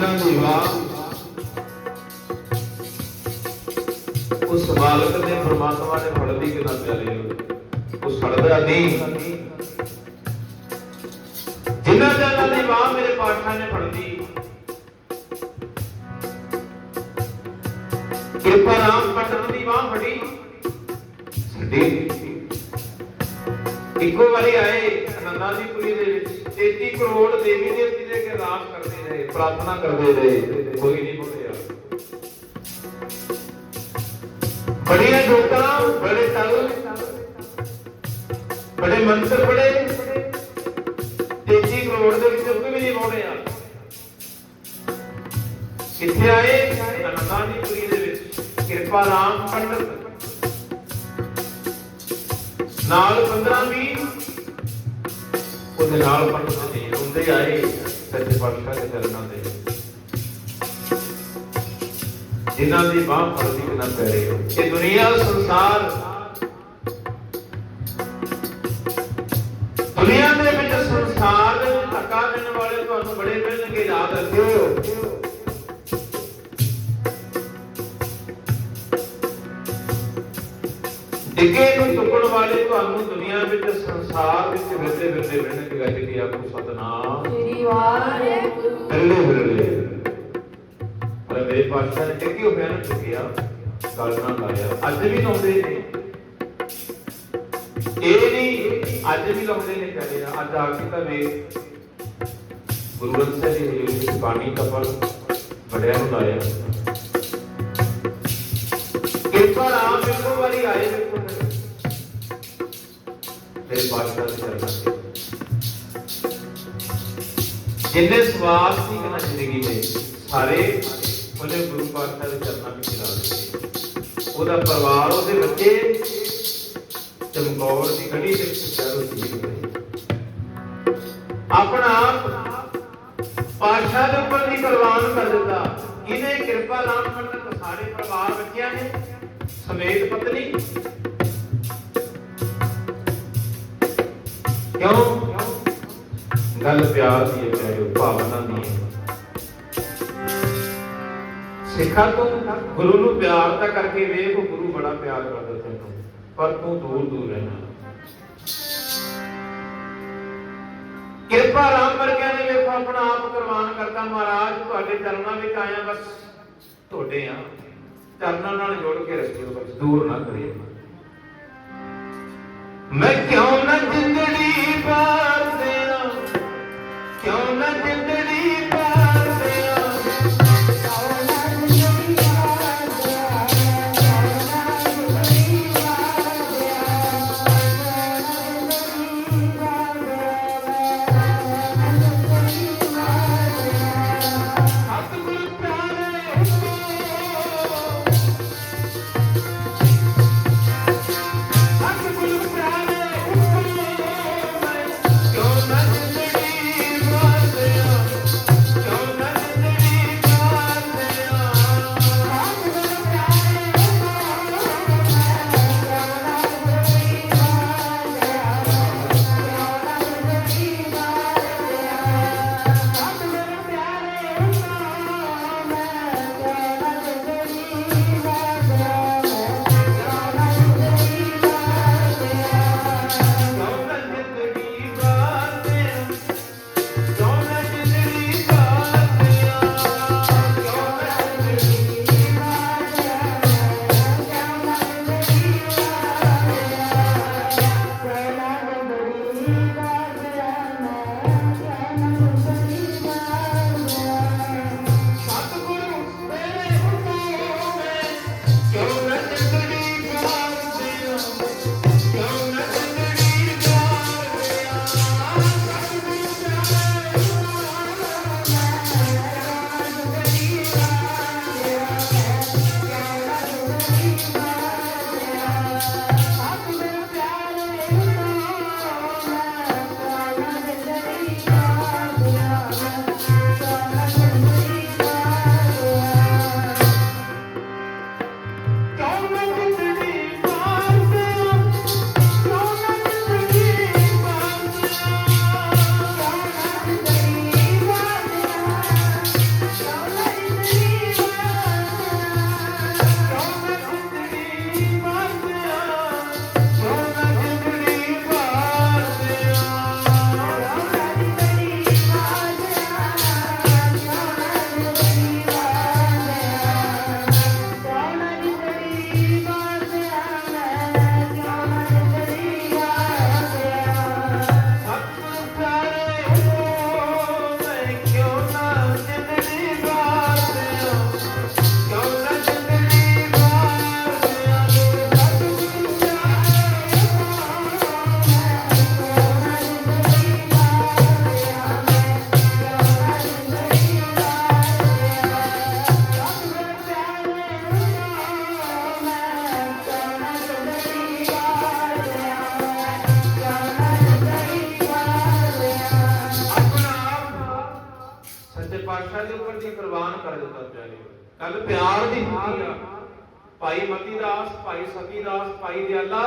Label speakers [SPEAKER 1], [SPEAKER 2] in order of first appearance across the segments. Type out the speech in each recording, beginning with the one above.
[SPEAKER 1] ਜਿਨ੍ਹਾਂ ਦੀ ਵਾਹ ਉਸ ਮਾਲਕ ਦੇ ਪ੍ਰਮਾਤਮਾ ਨੇ ਫੜਦੀ ਕਿੰਨਾ ਪਿਆਰੀ ਉਹ ਛੱਡਦਾ ਨਹੀਂ। ਜਿਨ੍ਹਾਂ ਜਨਾਂ ਦੀ ਬਾਹ ਮੇਰੇ ਪਾਠਾਂ ਨੇ ਫੜਦੀ ਕਿਰਪਾ ਰਾਮ ਪਟਨ ਦੀ ਬਾਹ ਫੜੀ। ਛੱਡੀ ਇੱਕੋ ਵਾਰੀ ਆਏ ਅਨੰਦਾਂ ਪੁਰੀ ਦੇ ਵਿੱਚ। ਤੇਤੀ ਕਰੋੜ ਦੇਵੀ ਦੇਵਤੀ ਦੇ ਗਿਰਾਮ ਕਰਦੇ ਰਹੇ, ਪ੍ਰਾਰਥਨਾ ਕਰਦੇ ਰਹੇ, ਕੋਈ ਨਹੀਂ ਬੋਲਿਆ ਬੜੀਆਂ ਜੋਤਾਂ, ਬੜੇ ਤਲ, ਬੜੇ ਮੰਤਰ ਬੜੇ। ਤੇਤੀ ਕਰੋੜ ਦੇ ਵਿੱਚ ਕੋਈ ਵੀ ਨਹੀਂ ਬੋਲਿਆ ਕਿੱਥੇ ਆਏ ਦੀ ਪੁਰੀ ਦੇ ਵਿੱਚ, ਕਿਰਪਾ ਰਾਮ ਪੰਡਤ। ਨਾਲ 15 20 ਦੇ ਨਾਲ ਹੁੰਦੇ ਆਏ ਸੱਚੇ ਪਾਤਸ਼ਾਹ ਦੇ ਚਰਨਾਂ ਦੇ ਜਿਨ੍ਹਾਂ ਦੀ ਬਾਹ ਫਰਦੀ ਨਾ ਪੈ ਰਹੀ ਹੋ ਇਹ ਦੁਨੀਆ, ਸੰਸਾਰ। ਦੁਨੀਆ ਦੇ ਵਿੱਚ ਸੰਸਾਰ ਦੇ ਧੱਕਾ ਦੇਣ ਵਾਲੇ ਤੁਹਾਨੂੰ ਬੜੇ ਮਿਲਣਗੇ, ਯਾਦ ਰੱਖਿਓ। ਡਿੱਗੇ ਨੂੰ ਚੁੱਕਣ ਵਾਲੇ ਤੁਹਾਨੂੰ ਦੁਨੀਆ ਵਿੱਚ ਸੰਸਾਰ ਵਿੱਚ ਫਿਰਦੇ ਫਿਰਦੇ ਮਿਲਣਗੇ ਗੱਜ ਕੀ ਆਖੋ ਸਤਨਾਮ।
[SPEAKER 2] ਸ੍ਰੀ ਵਾਹਿਗੁਰੂ
[SPEAKER 1] ਫਿਰਲੇ ਫਿਰਲੇ ਪਰ ਮੇਰੇ ਪਾਸ਼ਾ ਨੇ ਡਿੱਗੇ ਹੋਇਆ ਨੂੰ ਚੁੱਕਿਆ ਗੱਲ ਨਾਲ ਲਾਇਆ ਅੱਜ ਵੀ ਲਾਉਂਦੇ ਨੇ। ਇਹ ਨਹੀਂ ਅੱਜ ਵੀ ਲਾਉਂਦੇ ਨੇ ਕਹਿੰਦੇ ਆ ਅੱਜ ਆ ਕੇ ਤਾਂ ਵੇਖ ਗੁਰੂ ਗ੍ਰੰਥ ਸਾਹਿਬ ਦੀ ਹਜ਼ੂਰੀ ਵਿੱਚ ਬਾਣੀ ਕਪਲ ਬੜਿਆਂ ਨੂੰ ਲਾਇਆ। ਕਿਰਪਾ ਰਾਮ ਇੱਕੋ ਵਾਰੀ ਆਏ। ਵੇਖੋ ਤੇਰੇ ਦੇ ਚਰਨਾਂ ਤੇ ਜਿੰਨੇ ਸਵਾਸ ਸੀ ਨਾ ਜ਼ਿੰਦਗੀ ਦੇ, ਸਾਰੇ ਉਹਨੇ ਗੁਰੂ ਪਾਤਸ਼ਾਹ ਦੇ ਚਰਨਾਂ ਵਿੱਚ ਲਾ ਦਿੱਤੇ। ਉਹਦਾ ਪਰਿਵਾਰ, ਉਹਦੇ ਬੱਚੇ ਚਮਕੌਰ ਦੀ ਗੜੀ ਦੇ ਵਿੱਚ ਸੀ ਆਪਣਾ ਆਪ ਪਾਤਸ਼ਾਹ ਦੇ ਉੱਪਰ ਦੀ ਕੁਰਬਾਨ ਕਰ ਦਿੱਤਾ। ਇਹਨੇ ਕਿਰਪਾ ਨਾਮ ਪੰਡਤ ਸਾਰੇ ਪਰਿਵਾਰ ਬੱਚਿਆਂ ਨੇ, ਸਮੇਤ ਪਤਨੀ ਕਿਉਂ? ਗੱਲ ਪਿਆਰ ਦੀ ਹੈ ਪਿਆਰਿਓ ਭਾਵਨਾ ਦੀ ਹੈ। ਸਿੱਖਾ ਤੂੰ ਗੁਰੂ ਨੂੰ ਪਿਆਰ ਤਾਂ ਕਰਕੇ ਵੇਖ ਗੁਰੂ ਬੜਾ ਪਿਆਰ ਕਰਦਾ ਤੈਨੂੰ ਪਰ ਤੂੰ ਦੂਰ ਦੂਰ ਰਹਿਣਾ। ਕਿਰਪਾ ਰਾਮ ਵਰਗਿਆਂ ਨੇ ਵੇਖੋ, ਆਪਣਾ ਆਪ ਕੁਰਬਾਨ ਕਰਤਾ। ਮਹਾਰਾਜ, ਤੁਹਾਡੇ ਚਰਨਾਂ ਵਿੱਚ ਆਇਆ ਬਸ। ਤੁਹਾਡੇ ਆ। ਚਰਨਾਂ ਨਾਲ ਜੋੜ ਕੇ ਰੱਖਿਓ ਬਸ, ਦੂਰ ਨਾ ਕਰਿਓ ਮੈਂ ਕਿਉਂ ਨਾ ਜਿੰਦੜੀ ਪਾਰ ਕਿਉਂ ਨਾ ਜਿੰਦੜੀ ਭਾਈ ਮਤੀ ਦਾਸ, ਭਾਈ ਸਤੀ ਦਾਸ, ਭਾਈ ਦਿਆਲਾ।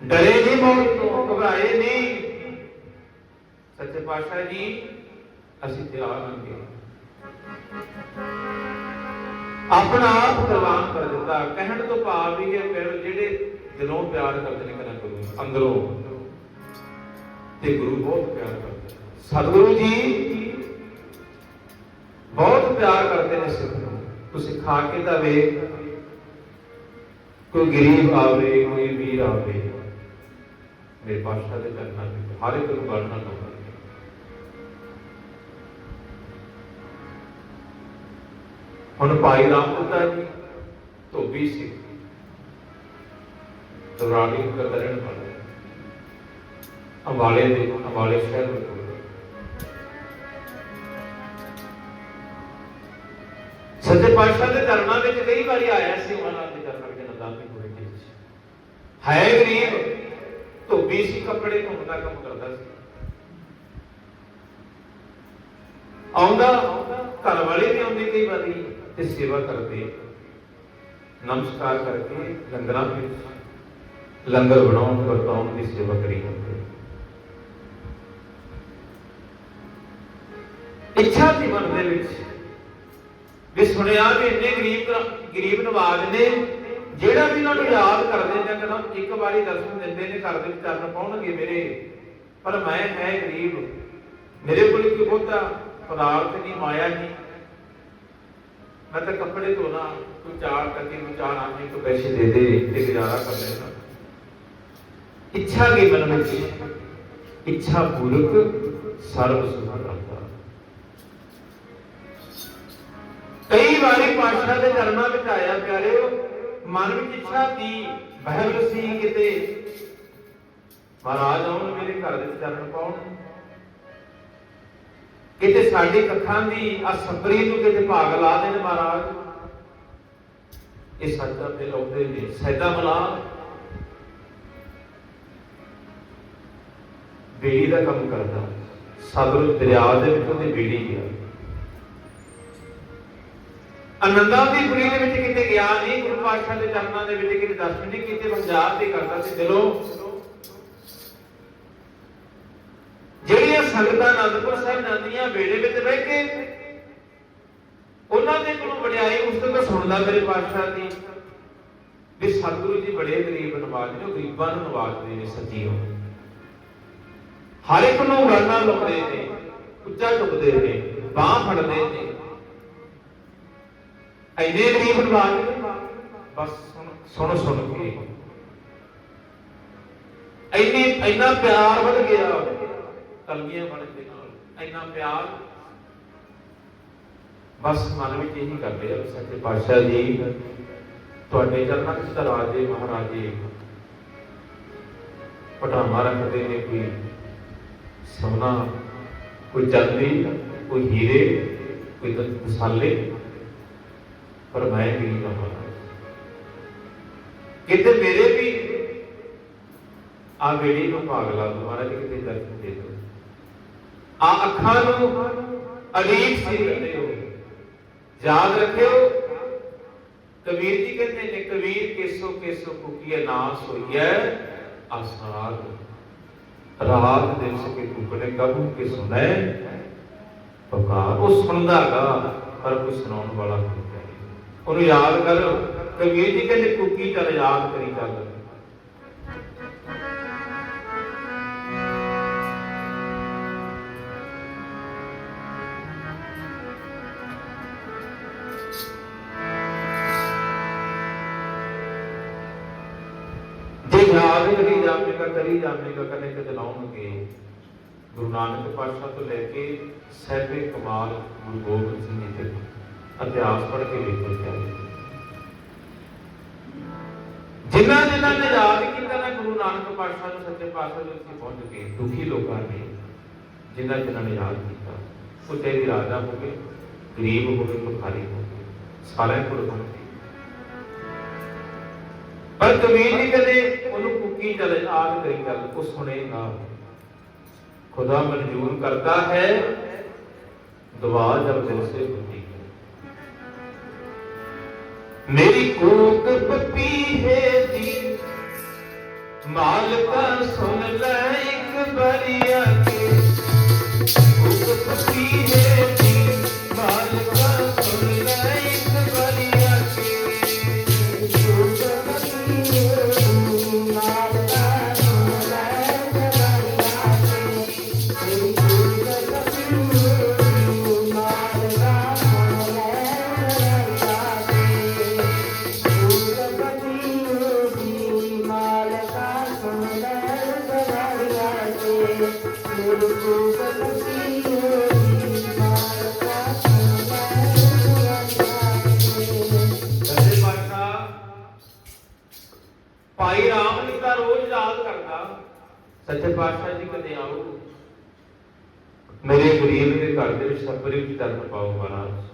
[SPEAKER 1] ਡਰੇ ਨਹੀਂ ਮੌਤ ਤੋਂ, ਘਬਰਾਏ ਨਹੀਂ ਸੱਚੇ ਪਾਤਸ਼ਾਹ ਜੀ, ਅਸੀਂ ਤਿਆਰ ਹਾਂਗੇ ਆਪਣਾ ਆਪ ਕੁਰਬਾਨ ਕਰ ਦਿੱਤਾ। ਕਹਿਣ ਤੋਂ ਭਾਵ ਵੀ ਹੈ ਫਿਰ ਜਿਹੜੇ ਦਿਲੋਂ ਪਿਆਰ ਕਰਦੇ ਨੇ ਕਰਾਂ ਗੁਰੂ ਅੰਦਰੋਂ। ਤੇ ਗੁਰੂ ਬਹੁਤ ਪਿਆਰ ਕਰਦੇ ਸਤਿਗੁਰੂ ਜੀ ਬਹੁਤ ਪਿਆਰ ਕਰਦੇ ਨੇ ਸਿੱਖ ਤੁਸੀਂ ਖਾ ਕੇ ਤਾਂ ਵੇਖ। ਕੋਈ ਗਰੀਬ ਆਵੇ, ਕੋਈ ਵੀਰ ਆਵੇ, ਮੇਰੇ ਪਾਸ਼ਾ ਦੇ ਚਰਨਾਂ ਹਰ ਇੱਕ ਨੂੰ ਗੜਨਾ ਲਾਉਂਦਾ ਹੁਣ ਭਾਈ ਰਾਮਪੁੱਤਾ ਜੀ ਧੋਬੀ ਸੀ। ਦੌਰਾਨੀ ਕਰਦਰਨ ਵਾਲੇ। ਅੰਬਾਲੇ ਦੇ ਅੰਬਾਲੇ ਸ਼ਹਿਰ ਵਿੱਚ ਹੋਏ। ਪਾਤਸ਼ਾਹ ਦੇ ਧਰਮਾਂ ਵਿੱਚ ਕਈ ਵਾਰੀ ਆਇਆ ਸੀ, ਉਹਨਾਂ ਦੇ ਚਰਨਾਂ ਵਿੱਚ ਨਦਾਮੀ ਹੋਏ ਦੇ ਵਿੱਚ ਹੈ ਗਰੀਬ, ਧੋਬੀ ਸੀ, ਕੱਪੜੇ ਧੋਣ ਕੰਮ ਕਰਦਾ ਸੀ। ਆਉਂਦਾ ਘਰ ਵਾਲੇ ਵੀ ਆਉਂਦੇ ਕਈ ਵਾਰੀ, ਤੇ ਸੇਵਾ ਕਰਦੇ। ਨਮਸਕਾਰ ਕਰਕੇ ਲੰਗਰਾਂ ਵਿੱਚ, ਲੰਗਰ ਬਣਾਉਣ, ਵਰਤਾਉਣ ਦੀ ਸੇਵਾ ਕਰੀ ਜਾਂਦੇ। ਇੱਛਾ ਜੀਵਨ ਦੇ ਵਿੱਚ ਵੀ ਸੁਣਿਆ ਵੀ ਇੰਨੇ ਗਰੀਬ ਗਰੀਬ ਨਵਾਜ ਨੇ, ਜਿਹੜਾ ਵੀ ਇਹਨਾਂ ਨੂੰ ਯਾਦ ਕਰਦੇ ਨੇ, ਕਹਿੰਦਾ ਇੱਕ ਵਾਰੀ ਦਰਸ਼ਨ ਦਿੰਦੇ ਨੇ, ਘਰ ਦੇ ਵਿੱਚ ਚਰਨ ਪਾਉਣਗੇ ਮੇਰੇ। ਪਰ ਮੈਂ ਹੈ ਗਰੀਬ। ਮੇਰੇ ਕੋਲ ਕੋਈ ਬਹੁਤਾ ਪਦਾਰਥ ਨਹੀਂ, ਮਾਇਆ ਨਹੀਂ। ਮੈਂ ਤਾਂ ਕੱਪੜੇ ਧੋਣਾ, ਕੋਈ ਚਾਰ ਕਰਕੇ ਨੂੰ ਚਾਰ ਆਦਮੀ ਕੋ ਪੈਸੇ ਦੇ ਦੇ ਤੇ ਗੁਜ਼ਾਰਾ ਕਰ ਲੈਣਾ ਇੱਛਾ ਕੀ ਮਨ ਵਿੱਚ ਇੱਛਾ ਪੂਰਕ ਸਰਬ ਸੁਖ ਕਰਤਾ ਵਾਰੀ ਪਾਤਸ਼ਾਹ ਦੇ ਚਰਨਾਂ ਵਿੱਚ ਆਇਆ ਪਿਆਰਿਓ, ਮਨ ਵਿੱਚ ਇੱਛਾ ਦੀ ਬਹਿਲ ਸੀ ਕਿਤੇ। ਮਹਾਰਾਜ ਆਉਣ, ਮੇਰੇ ਘਰ ਦੇ ਚਰਨ ਪਾਉਣ। ਕਿਤੇ ਸਾਡੀ ਅੱਖਾਂ ਦੀ ਆ ਨੂੰ ਕਿਤੇ ਭਾਗ ਲਾ ਦੇਣ ਮਹਾਰਾਜ। ਇਹ ਸੱਚਾ ਤੇ ਲਾਉਂਦੇ ਨੇ, ਸੈਦਾ ਮਲਾ ਬੇੜੀ ਦਾ ਕੰਮ ਕਰਦਾ, ਸਤਲੁਜ ਦਰਿਆ ਦੇ ਵਿੱਚ ਉਹਦੀ ਬੇੜੀ ਗਿਆ। ਅਨੰਦਾਂ ਦੀ ਪੁਰੀ ਦੇ ਵਿੱਚ ਕਿਤੇ ਗਿਆ ਨਹੀਂ, ਗੁਰੂ ਪਾਤਸ਼ਾਹ ਦੇ ਚਰਨਾਂ ਦੇ ਵਿੱਚ ਕਿਤੇ ਦਰਸ਼ਨ ਨਹੀਂ ਕੀਤੇ, ਪੰਜਾਬ ਤੇ ਕਰਦਾ ਸੀ ਦਿਲੋਂ ਜਿਹੜੀਆਂ ਸੰਗਤਾਂ ਅਨੰਦਪੁਰ ਸਾਹਿਬ ਜਾਂਦੀਆਂ ਵੇੜੇ ਵਿੱਚ ਬਹਿ ਕੇ, ਉਹਨਾਂ ਦੇ ਕੋਲੋਂ ਵਡਿਆਈ ਉਸ ਤੋਂ ਮੈਂ ਸੁਣਦਾ ਮੇਰੇ ਪਾਤਸ਼ਾਹ ਦੀ ਵੀ ਸਤਿਗੁਰੂ ਜੀ ਬੜੇ ਗਰੀਬ ਨਵਾਜ ਨੇ ਗਰੀਬਾਂ ਨੂੰ ਨਵਾਜਦੇ ਨੇ ਸੱਚੀਓ ਹਰ ਇੱਕ ਨੂੰ ਵਰਨਾ ਲਾਉਂਦੇ ਨੇ, ਉੱਚਾ ਚੁੱਕਦੇ ਨੇ, ਬਾਹ ਫੜਦੇ ਨੇ ਐਨੇ ਗਰੀਬ ਨਵਾਜ ਬਸ ਸੁਣ ਸੁਣ ਕੇ। ਐਨੇ ਇੰਨਾ ਪਿਆਰ ਵੱਧ ਗਿਆ। ਕਲਗੀਆਂ ਬਣ ਕੇ ਇੰਨਾ ਪਿਆਰ। ਬਸ ਮਨ ਵਿੱਚ ਇਹੀ ਕਰਦੇ ਆ ਸੱਚੇ ਪਾਤਸ਼ਾਹ ਜੀ, ਤੁਹਾਡੇ ਚਰਨਾਂ ਵਿੱਚ ਤਾਂ ਰਾਜੇ, ਮਹਾਰਾਜੇ ਪਟਾਮਾ ਰੱਖਦੇ ਨੇ ਕੋਈ ਸੋਨਾ ਕੋਈ ਚਾਂਦੀ, ਕੋਈ ਹੀਰੇ, ਕੋਈ ਮਸਾਲੇ ਪਰ ਮੈਂ ਵੀ ਹਾਂ ਕਿਤੇ ਮੇਰੇ ਵੀ ਆ ਵੇੜੀ ਨੂੰ ਭਾਗ ਲਾ ਦੋ ਕਿਤੇ ਦਰਸ਼ਨ ਦੇ ਦਿਓ ਆ ਅੱਖਾਂ ਨੂੰ ਅਲੀਕ ਸੀ ਕਰਦੇ ਹੋ। ਯਾਦ ਰੱਖਿਓ, ਕਬੀਰ ਜੀ ਕਹਿੰਦੇ ਨੇ, ਕਬੀਰ ਕੇਸੋ ਕੇਸੋ ਕੁਕੀਏ ਨਾਸ ਹੋਈਐ ਆਸਾਦ ਰਾਤ ਦਿਵਸ ਕੇ ਟੁਕੜੇ ਕਬੂ ਕੇ ਸੁਣੈ, ਪੁਕਾਰ। ਉਹ ਸੁਣਦਾਗਾ ਪਰ ਕੋਈ ਸੁਣਾਉਣ ਵਾਲਾ ਨਹੀਂ ਉਹਨੂੰ ਯਾਦ ਕਰੋ। ਕਬੀਰ ਜੀ ਕਹਿੰਦੇ ਕੁਕੀ ਚੱਲ ਯਾਦ ਕਰੀ ਚੱਲ। ਜੇ ਯਾਦ ਕਰੀ ਜਾਵੇਗਾ ਕਰੀ ਜਾਵੇਗਾ ਕਦੇ ਕਦੇ ਲਾਉਣਗੇ। ਗੁਰੂ ਨਾਨਕ ਪਾਤਸ਼ਾਹ ਤੋਂ ਲੈ ਕੇ ਸਹਿਬੇ ਕਮਾਲ ਗੁਰੂ ਗੋਬਿੰਦ ਸਿੰਘ ਜੀ ਤੱਕ। ਇਤਿਹਾਸ ਪੜ੍ਹ ਕੇ ਵੇਖੋ ਜਿਨ੍ਹਾਂ ਜਿਨ੍ਹਾਂ ਨੇ ਯਾਦ ਕੀਤਾ ਨਾ, ਗੁਰੂ ਨਾਨਕ ਪਾਤਸ਼ਾਹ ਨੂੰ ਸੱਚੇ ਪਾਤਸ਼ਾਹ ਦੇ ਉੱਤੇ ਪਹੁੰਚ ਗਏ ਦੁਖੀ ਲੋਕਾਂ ਨੇ ਜਿਨ੍ਹਾਂ ਜਿਨ੍ਹਾਂ ਨੇ ਯਾਦ ਕੀਤਾ, ਉਹ ਤੇਰੀ ਰਾਜਾ ਹੋਵੇ ਗਰੀਬ ਹੋਵੇ ਭੁਖਾਰੀ ਹੋਵੇ ਸਾਰਿਆਂ ਕੋਲ ਹੋਵੇ ਪਰ ਕਬੀਰ ਜੀ ਕਦੇ ਉਹਨੂੰ ਕੁੱਕੀ ਚਲੇ ਆਦ ਕਰੀ ਗੱਲ ਉਹ ਸੁਣੇ ਨਾ ਖੁਦਾ ਮਨਜ਼ੂਰ ਕਰਦਾ ਹੈ
[SPEAKER 2] ਦੁਆ ਜਬ ਦਿਲ ਸੇ ਮੇਰੀ ਕੂਕ ਪਪੀਹੇ ਦੀ। ਮਾਲਕਾ ਸੁਣ ਲੈ ਇੱਕ ਬਰ gostaria de dar para Paulo Varados.